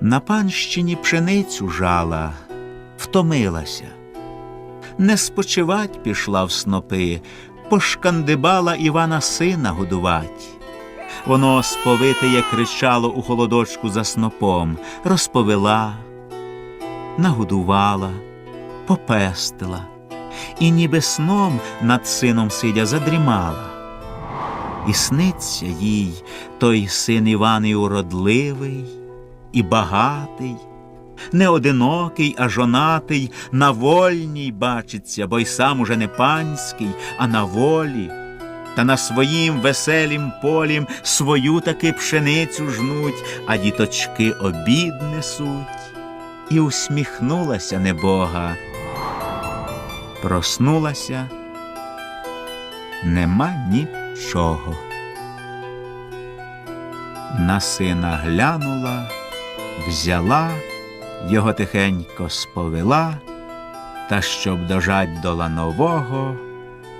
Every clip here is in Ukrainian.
На панщині пшеницю жала, втомилася. Не спочивать пішла в снопи, пошкандибала Івана сина годувать. Воно сповитеє кричало у холодочку за снопом, розповела, нагодувала, попестила, і ніби сном над сином сидя задрімала. І сниться їй той син Іван і уродливий, і багатий, не одинокий, а жонатий, на вольній бачиться, бо й сам уже не панський, а на волі. Та на своїм веселім полім свою таки пшеницю жнуть, а діточки обід несуть. І усміхнулася небога. Проснулася, нема нічого. На сина глянула, взяла, його тихенько сповела, та щоб дожать до ланового,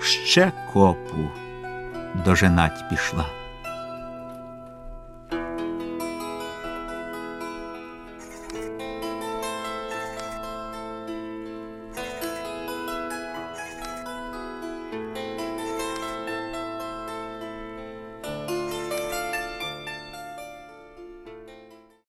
ще копу доженать пішла.